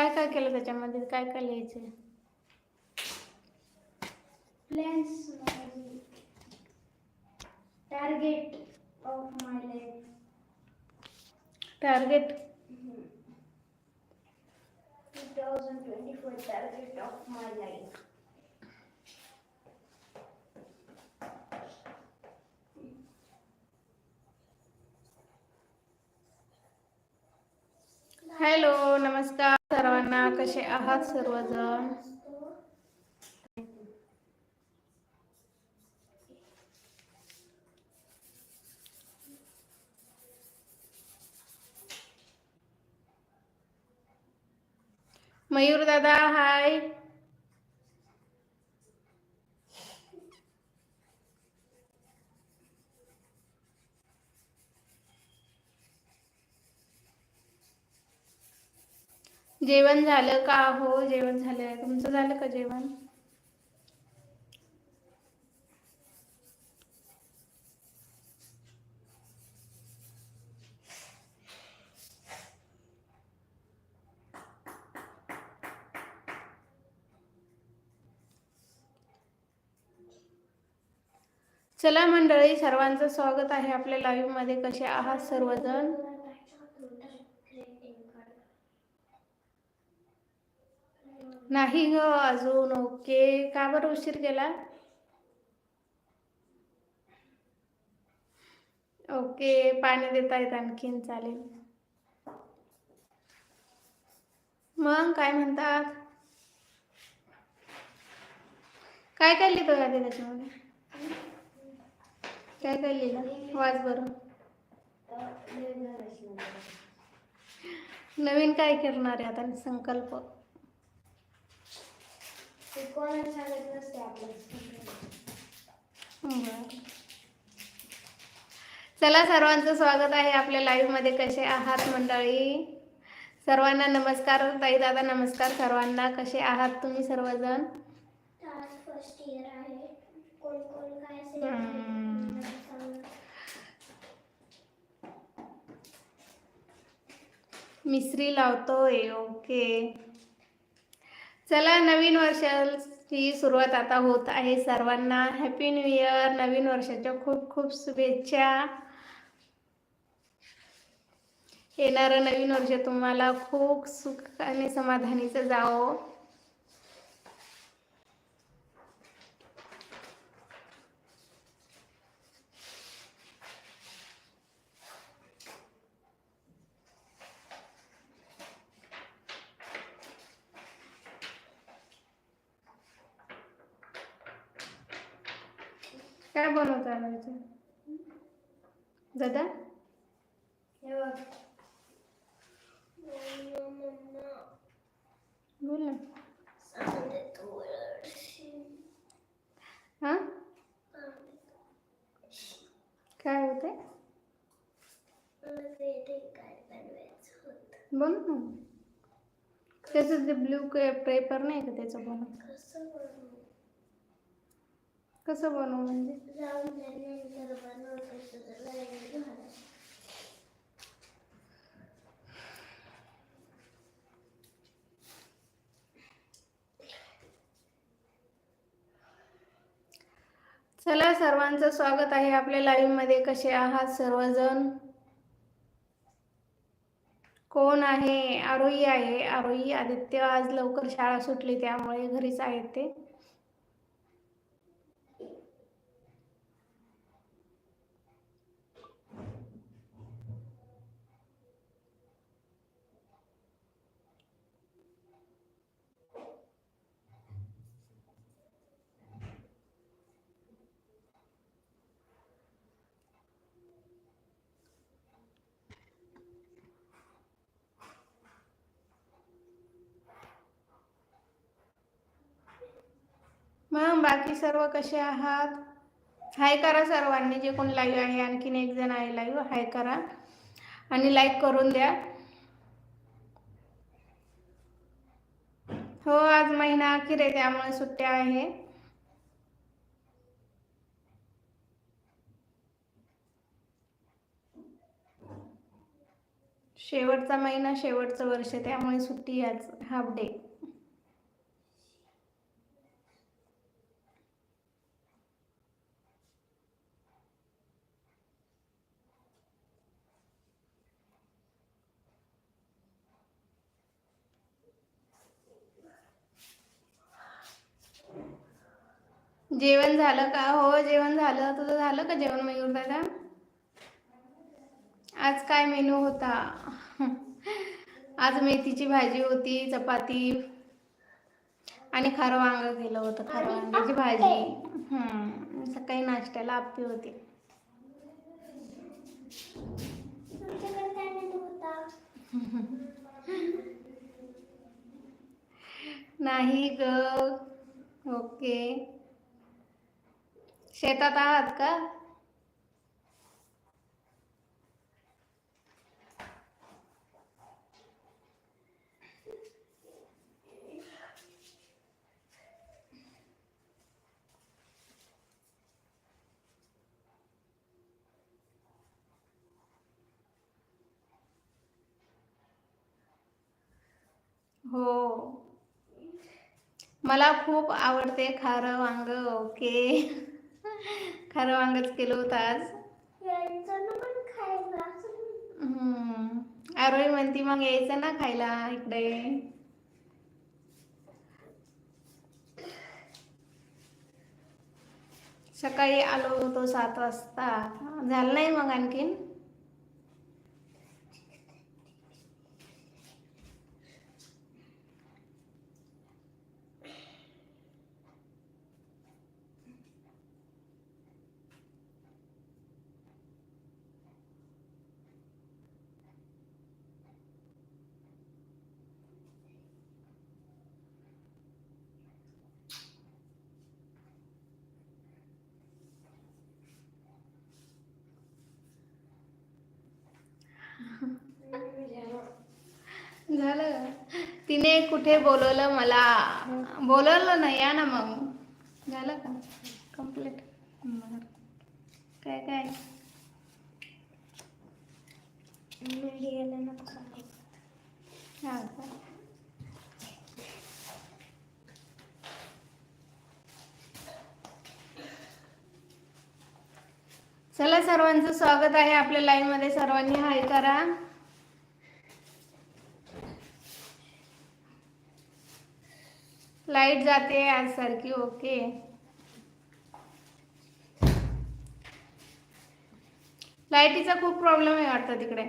काय काय केलं त्याच्यामध्ये? काय काय लिहायचं plans target of my life target two thousand twenty four target of my life hello नमस्कार. सर्वांना कसे आहात सर्वजण? मयूर दादा हाय जेवण झालं का? हो जेवण झालं तुमचं झालं का जेवण? चला मंडळी सर्वांचं स्वागत आहे आपल्या लाईव्हमध्ये. कसे आहात सर्वजण? नाही ग अजून ओके. का बरं उशीर केला? ओके पाणी देता येत आणखीन चालेल. मग काय म्हणतात? काय काय लिहितो यादी त्याच्यामध्ये? काय काय लिहिलं? वाच बरं. नवीन काय करणार आहे आता? संकल्प. ते कोणाला सांगत नसते आपल्याला बरं. चला सर्वांचं स्वागत आहे आपल्या लाईव्हमध्ये. कसे आहात मंडळी? सर्वांना नमस्कार. ताई दादा नमस्कार सर्वांना. कसे आहात तुम्ही सर्वजण? आज फर्स्ट इयर आहे. कोण कोण काय हम्म. सांग मिसरी लावतोय. ओके. चला नवीन वर्षाची सुरुवात आता होत आहे सर्वांना. हॅपी न्यू इयर नवीन वर्षाच्या खूप खूप शुभेच्छा. येणारं नवीन वर्ष तुम्हाला खूप सुख आणि समाधानीचं जावं काय बनवता आलं दादा? बोल ना. हां? काय होते बनव ना. त्याचं ते ब्ल्यू पेपर नाही का त्याचं बनव कसं बनवू म्हणजे? चला सर्वांचं स्वागत आहे आपल्या लाईव्हमध्ये. कसे आहात सर्वजण? कोण आहे? आरोही आहे. आरोही आदित्य आज लवकर शाळा सुटली त्यामुळे घरीच आहेत ते. मॅम बाकी सर्व कसे आहात? हाय करा सर्वांनी जे कोण लाईव्ह आहे आणखीन एक जण आहे लाईव्ह हाय करा. आणि लाईक करून द्या. हो आज महिना अखेर आहे त्यामुळे सुट्ट्या आहे. शेवटचा महिना शेवटचं वर्ष त्यामुळे सुट्टी आज हाफ डे जेवण झालं का? हो जेवण झालं. तुझं झालं का जेवण मयूर दादा? आज काय मेनू होता? आज मेथीची भाजी होती चपाती आणि खारं वांग केलं होतं खारं वांग्याची भाजी. हम्म. सकाळी नाश्त्याला आप्पी मेनू होता? नाही ग. ओके. शेतात आहात का? हो. मला खूप आवडते खारं वांग ओके. खारं वांगच केलं होतं आज. आरोही म्हणती मग यायचं ना खायला इकडे. सकाळी आलो होतो सात वाजता. झालं नाही मग आणखीन? झालं? तिने कुठे बोलवलं मला? बोलवलं ना या ना मग. झालं का? कंप्लीट काय काय. हा का? चला सर्वांचं स्वागत आहे आपल्या लाईन मध्ये. सर्वांनी हाय करा. लाइट जाते आज सारखी ओके. लाईटीचा खूप प्रॉब्लेम आहे वाटतं तिकडे.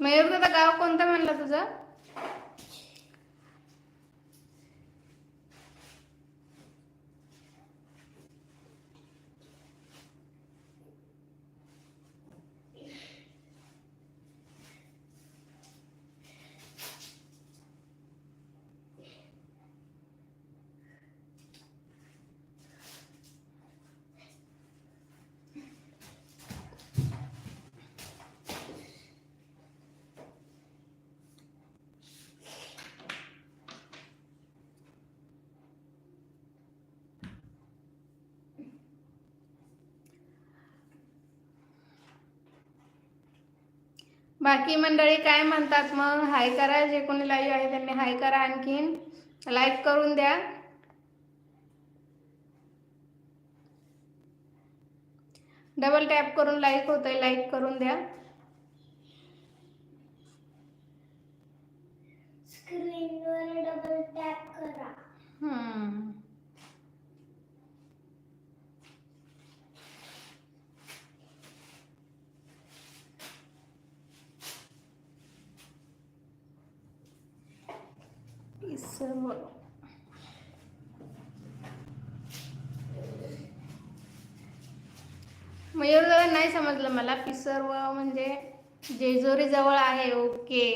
मयूर दादा गाव कोणतं म्हणलं तुझं? बाकी मंडळी काय म्हणतात मग? हाय करा जे कोणी लाईव्ह आहे त्यांनी हाय करा आणखीन. लाईक करून द्या. डबल टॅप करून लाईक होतंय लाईक करून द्या स्क्रीनवर डबल टॅप करा हम्म. सर्व मयूर नाही समजलं मला. पिसर्व म्हणजे जेजुरी जवळ आहे ओके.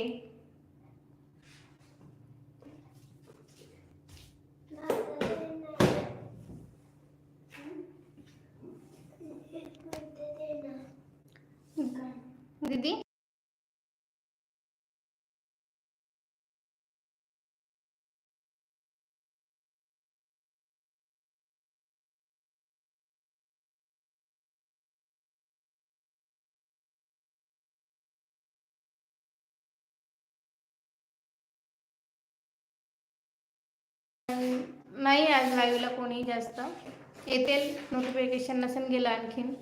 दीदी? नाही आज लाईव्हला कोणी जास्त. येतील नोटिफिकेशन नसेल गेलं आणखीन.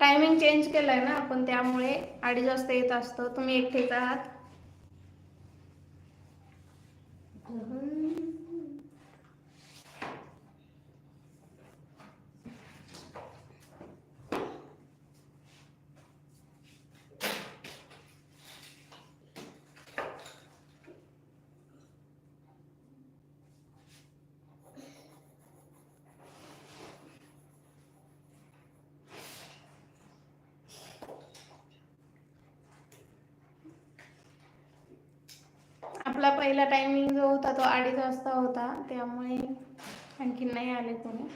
टायमिंग चेंज केलाय ना आपण त्यामुळे अडीच वाजता येत असतो. तुम्ही एकटेच आहात? आपला पहिला टायमिंग जो होता तो अडीच वाजता होता त्यामुळे आणखी नाही आले कोणी.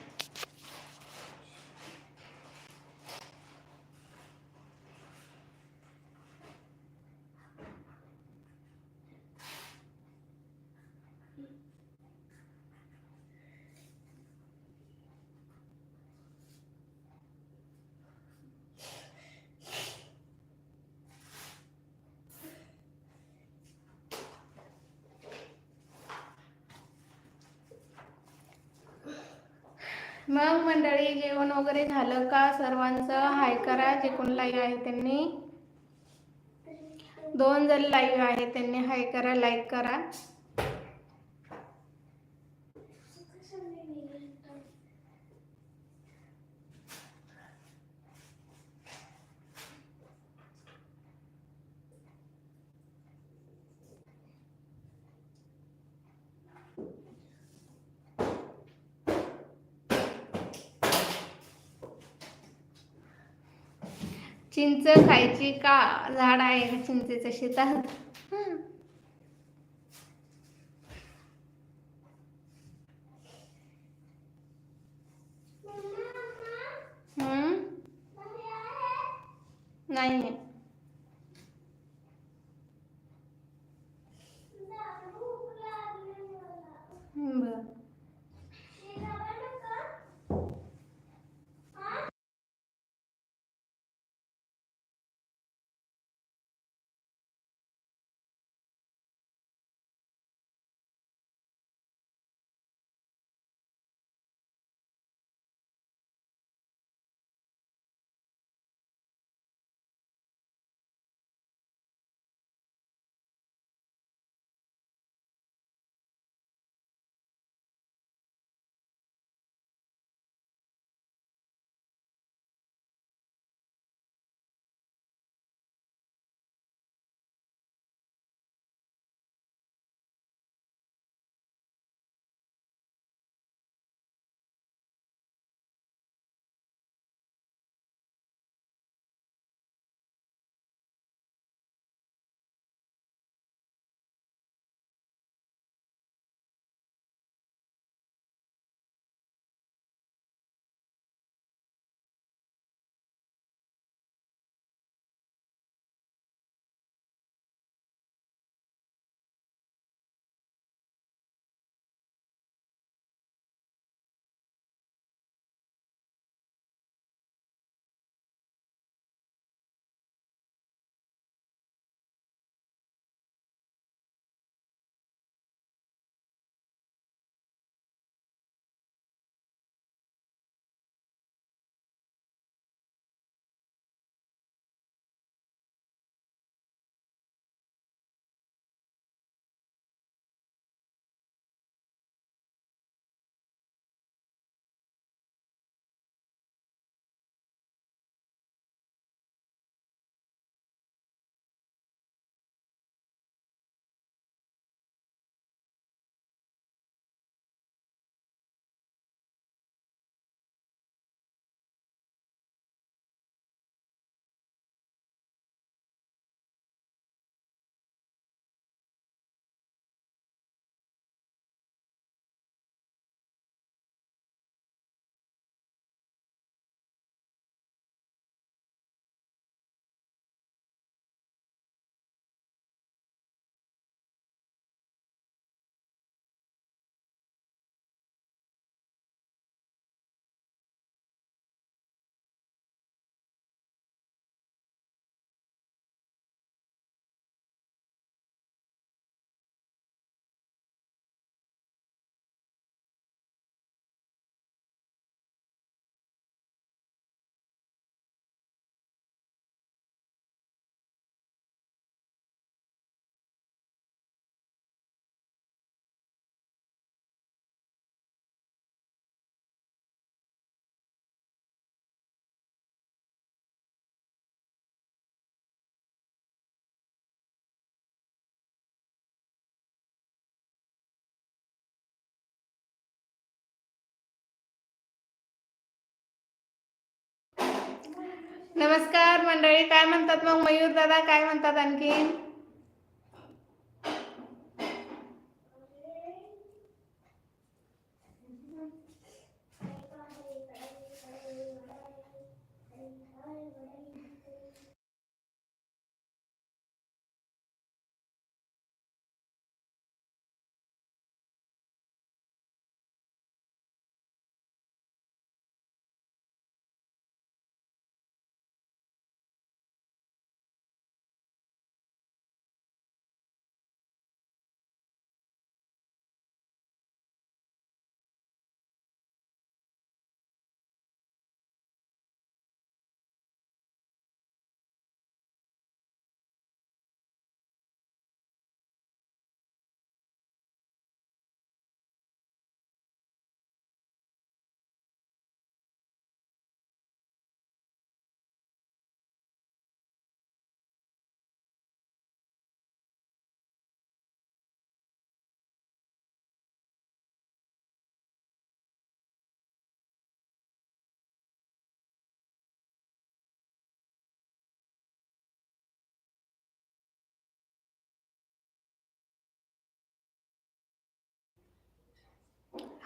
मग मंडळी जेवण वगैरे झालं का? सर्वांचं हाय करा. जे कोण लाईव्ह आहे त्यांनी. दोन जण लाईव्ह आहे त्यांनी हाय करा लाईक करा. चिंच खायची का? झाड आहे का चिंचेच्या शेतात. नमस्कार मंडळी काय म्हणतात मग मयूर दादा? काय म्हणतात आणखीन?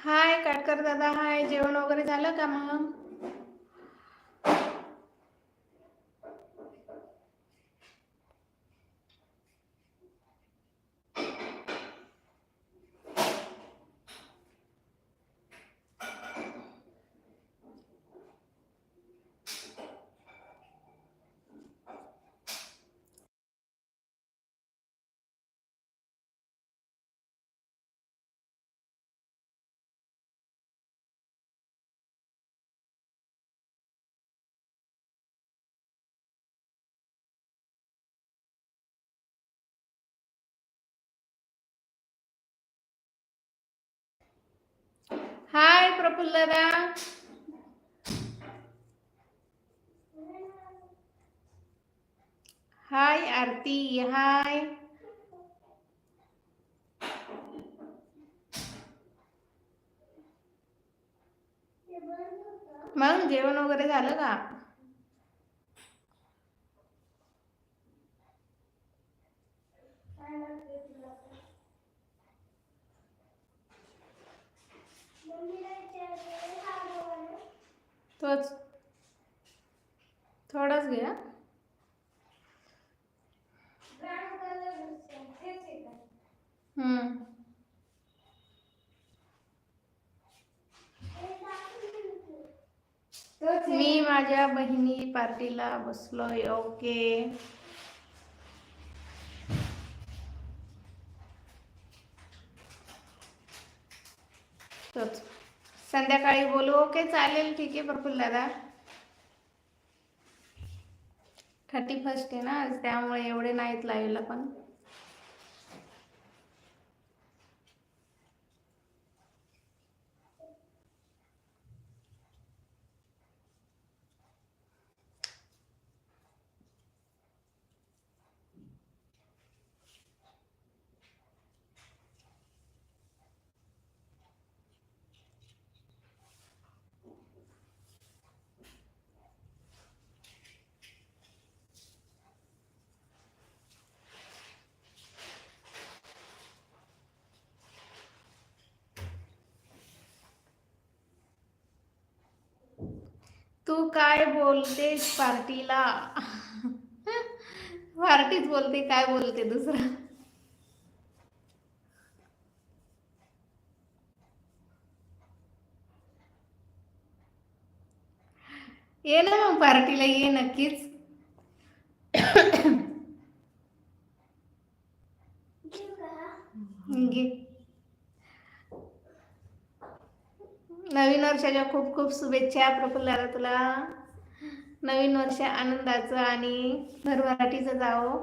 हाय काटकर दादा हाय. जेवण वगैरे झालं का मग? हाय प्रफुल्ल दादा हाय आरती हाय मग जेवण वगैरे झालं का तोच. थोडाच घ्या मी माझ्या बहिणी पार्टीला बसलोय ओके. तोच. संध्याकाळी बोलू. ओके चालेल ठीक आहे प्रफुल्ल दादा. थर्टी फर्स्ट आहे ना आज त्यामुळे एवढे नाहीत लाईव्हला पण. तू काय बोलतेस पार्टीला? पार्टीच बोलते काय बोलते दुसरं? ये ना मग पार्टीला ये नक्कीच. नवीन वर्षाच्या खूप खूप शुभेच्छा प्रफुल्लाला तुला. नवीन वर्ष आनंदाचं आणि भरभराटीचं जावो.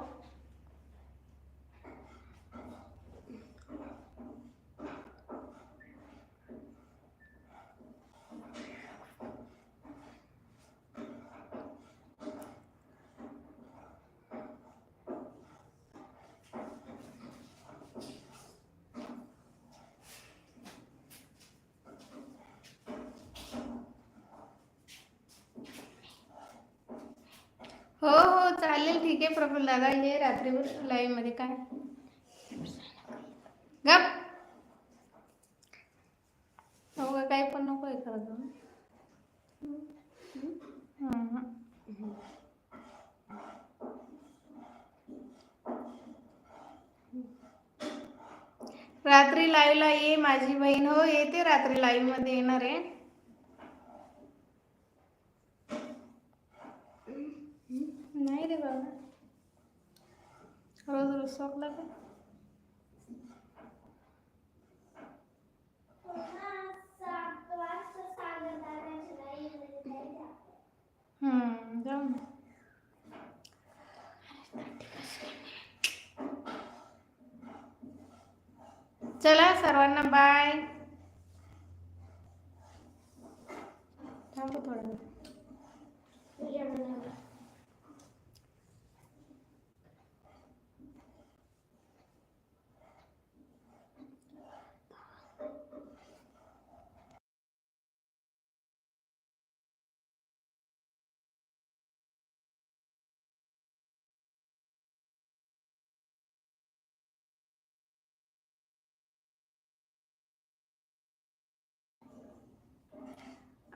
हो हो चालेल. ठीक आहे प्रफुल दादा. ये रात्री लाईव्हमध्ये. काय? गप. हो का काही पण नको आहे खरं जाऊ. रात्री लाईव्हला ये माझी बहीण. हो येते रात्री लाईव्हमध्ये येणार आहे.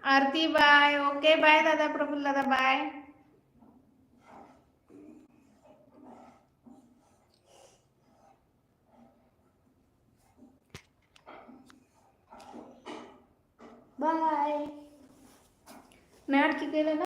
आरती बाय. ओके बाय दादा प्रफुल्ल दादा बाय. बाय. नाही केलं ना?